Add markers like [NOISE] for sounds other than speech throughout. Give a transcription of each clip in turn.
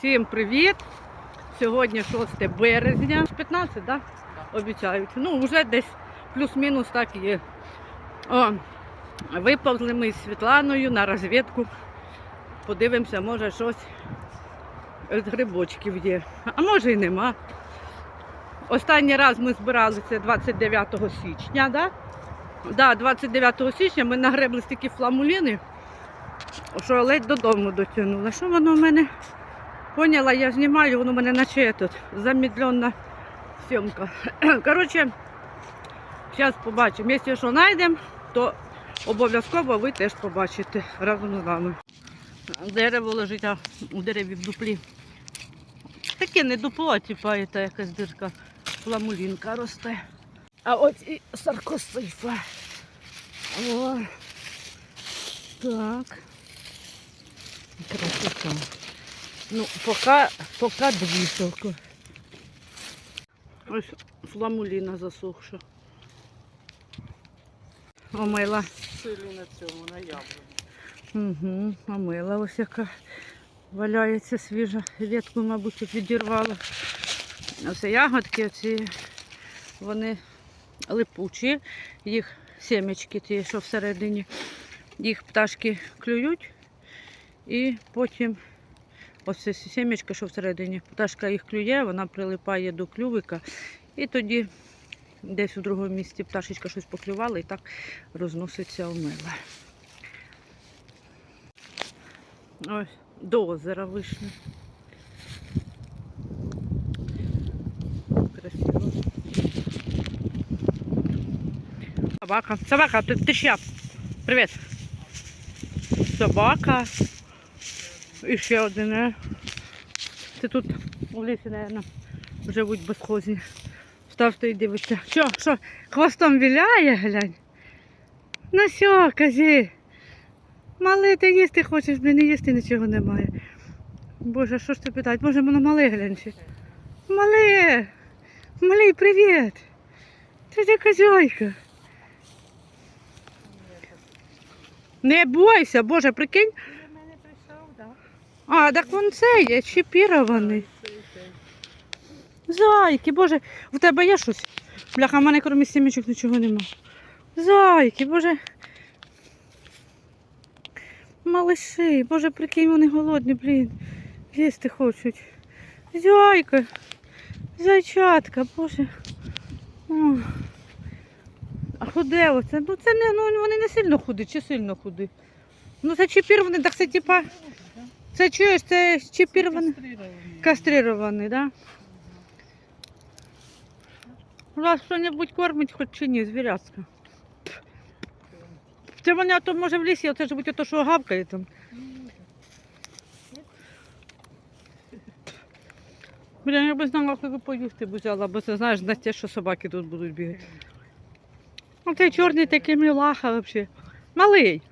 Всім привіт! Сьогодні 6 березня. 15, так? Да? Обіцяють. Ну, вже десь плюс-мінус так є. О, виповзли ми з Світланою на розвідку. Подивимося, може щось з грибочків є. А може і нема. Останній раз ми збиралися 29 січня, да? Да, 29 січня ми нагребли стільки фламуліни, що ледь додому дотягнула. Що воно в мене? Поняла, я знімаю, воно в мене наче тут замедлена зйомка. [CLEARS THROAT] Коротше, зараз побачимо. Якщо що знайдемо, то обов'язково ви теж побачите разом з нами. Дерево лежить, а у дереві в дуплі. Таке не дупло, а типа якась дирка. Фламулінка росте. А от і саркосифа. О, так. Красота. Ну, поки, поки дві тільки. Ось фламуліна засохша. Омила. Силі на цьому, на яблуні. Угу, омила ось яка валяється свіжа. Ветку, мабуть, відірвала. Ось ягодки ці, вони липучі, їх семечки, ті, що всередині, їх пташки клюють і потім ось це семечка, що всередині, пташка їх клює, вона прилипає до клювика і тоді десь у другому місці пташечка щось поклювала і так розноситься омила. Ось, до озера вийшли. Красиво. Собака. Собака, ти, ти ще. Привіт. Собака. І ще один. Це тут у лісі, мабуть, живуть безхозні. Став стоїть дивиться. Що, що, хвостом віляє, глянь? Ну що, кажи. Мале, ти їсти хочеш, блін, і їсти нічого немає. Боже, що ж ти питають? Боже, воно мале гляньте. Мале! Малий, привіт! Це ти козьойка. Не бойся, Боже, прикинь. До мене прийшов, так? А, так вон це є, чіпірований. Зайки, Боже, в тебе є щось? Бляха, в мене крім сімечок нічого нема. Зайки, Боже. Малиші, Боже, прикинь, вони голодні, блін. Їсти хочуть. Зайка. Зайчатка, Боже. О. А худе оце? Ну це не, ну вони не сильно худі, чи сильно худі? Ну це чіпірований, так це типа. Це чуєш, це чіпірований. Кастрирований, да? Вас що-небудь кормить хоч чи ні, звірятка. Це вони то може в лісі, оце ж будь ото, що гавкає там. Блін, я би знала, коли поїсти б взяла, бо це знаєш, на те, що собаки тут будуть бігати. А цей чорний такий мілаха взагалі. Малий.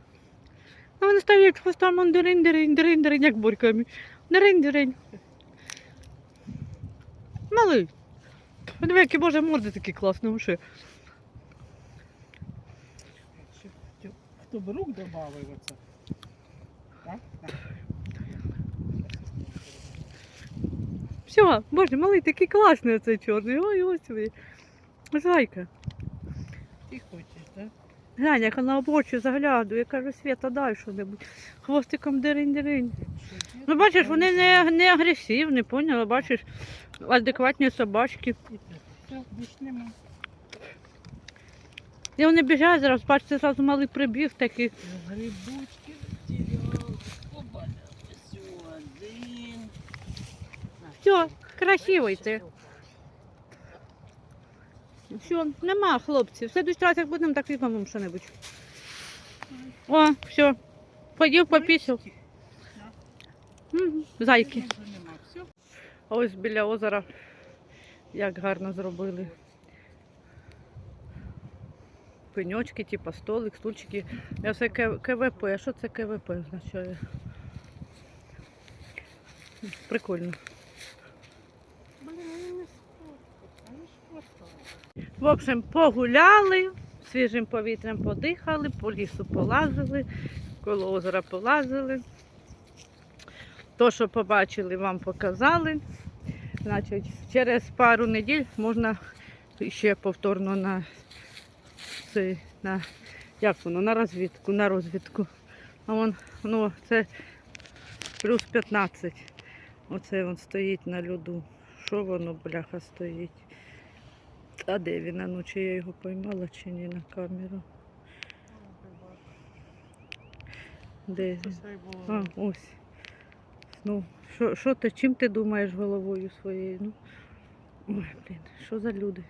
А вони стоять хвостом он дирин, дирин, дирин, як бурками. Дирин, дирин. Малий. Диви, які боже морди такі класні вже. Хто б рук додав оце? Так? Так. Все, боже, малий такий класний оцей чорний. Ой, ось ви. Зайка. Ти хочеш, так? Глянь, як вона в очі заглядує. Кажу, Свята, дай що-небудь. Хвостиком диринь-диринь. Ну, бачиш, вони не, не агресивні, поняла, бачиш, адекватні собачки. І вони біжать зараз, бачите, зразу малий прибіг такий. Грибочки. Все, красивий ти. Все, нема хлопців. В следующий раз, як будемо, так візьмемо що-небудь. О, все. Поїв, попісив. Мгм, Зайки. Ось біля озера. Як гарно зробили. Пеньочки, типу столик, стульчики. Я все КВП. А що це КВП означає? Прикольно. Блін, вони не сфоткали. Вони ж фоткали. В общем, погуляли, свіжим повітрям подихали, по лісу полазили, коло озера полазили. То, що побачили, вам показали. Значить, через пару неділь можна ще повторно на, на як воно, на розвідку, на розвідку. А вон, ну, це плюс 15. Оце він стоїть на льоду. Що воно, бляха, стоїть? А де він? А ну, чи я його поймала, чи ні на камеру? Де він? А, ось. Ну, що, що ти, чим ти думаєш головою своєю? Ну, ой, блін, що за люди?